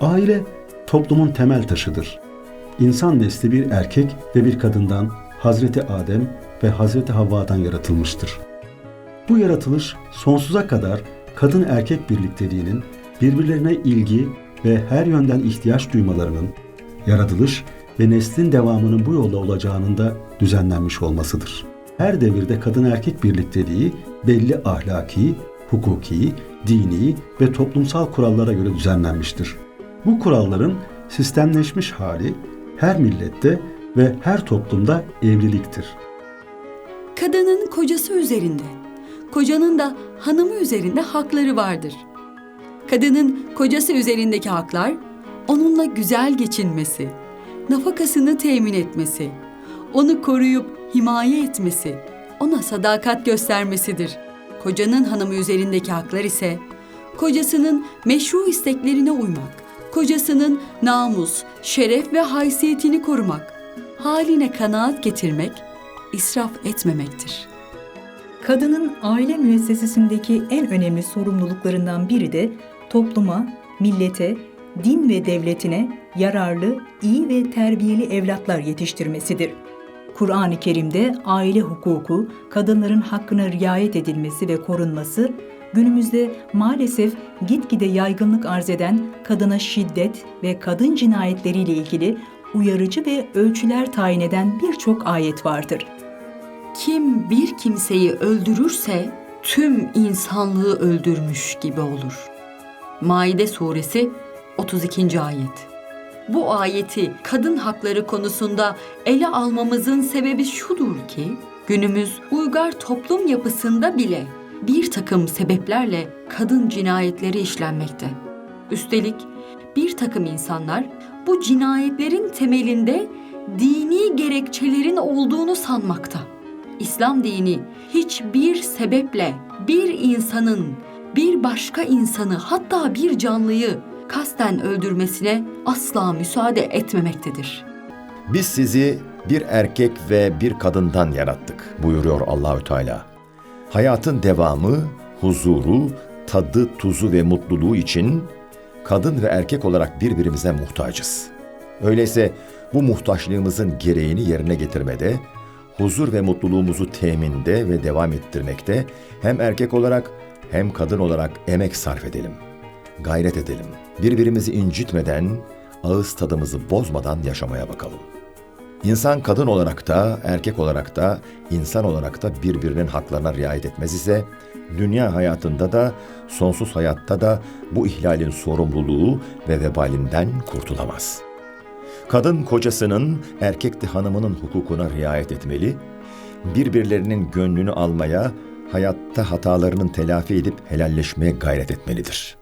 Aile toplumun temel taşıdır. İnsan nesli bir erkek ve bir kadından Hazreti Adem ve Hazreti Havva'dan yaratılmıştır. Bu yaratılış sonsuza kadar kadın erkek birlikteliğinin birbirlerine ilgi ve her yönden ihtiyaç duymalarının, yaratılış ve neslin devamının bu yolda olacağının da düzenlenmiş olmasıdır. Her devirde kadın erkek birlikteliği belli ahlaki, hukuki, dini ve toplumsal kurallara göre düzenlenmiştir. Bu kuralların sistemleşmiş hali her millette ve her toplumda evliliktir. Kadının kocası üzerinde, kocanın da hanımı üzerinde hakları vardır. Kadının kocası üzerindeki haklar, onunla güzel geçinmesi, nafakasını temin etmesi, onu koruyup himaye etmesi, ona sadakat göstermesidir. Kocanın hanımı üzerindeki haklar ise, kocasının meşru isteklerine uymak, kocasının namus, şeref ve haysiyetini korumak, haline kanaat getirmek, israf etmemektir. Kadının aile müessesesindeki en önemli sorumluluklarından biri de topluma, millete, din ve devletine yararlı, iyi ve terbiyeli evlatlar yetiştirmesidir. Kur'an-ı Kerim'de aile hukuku, kadınların hakkına riayet edilmesi ve korunması, günümüzde maalesef gitgide yaygınlık arz eden kadına şiddet ve kadın cinayetleriyle ilgili uyarıcı ve ölçüler tayin eden birçok ayet vardır. Kim bir kimseyi öldürürse tüm insanlığı öldürmüş gibi olur. Maide suresi 32. ayet. Bu ayeti kadın hakları konusunda ele almamızın sebebi şudur ki günümüz uygar toplum yapısında bile bir takım sebeplerle kadın cinayetleri işlenmekte. Üstelik bir takım insanlar bu cinayetlerin temelinde dini gerekçelerin olduğunu sanmakta. İslam dini hiçbir sebeple bir insanın bir başka insanı hatta bir canlıyı kasten öldürmesine asla müsaade etmemektedir. Biz sizi bir erkek ve bir kadından yarattık buyuruyor Allahü Teala. Hayatın devamı, huzuru, tadı, tuzu ve mutluluğu için kadın ve erkek olarak birbirimize muhtacız. Öyleyse bu muhtaçlığımızın gereğini yerine getirmede, huzur ve mutluluğumuzu teminde ve devam ettirmekte hem erkek olarak hem kadın olarak emek sarf edelim. Gayret edelim. Birbirimizi incitmeden, ağız tadımızı bozmadan yaşamaya bakalım. İnsan kadın olarak da, erkek olarak da, insan olarak da birbirinin haklarına riayet etmez ise, dünya hayatında da, sonsuz hayatta da bu ihlalin sorumluluğu ve vebalinden kurtulamaz. Kadın kocasının, erkek de hanımının hukukuna riayet etmeli, birbirlerinin gönlünü almaya, hayatta hatalarının telafi edip helalleşmeye gayret etmelidir.''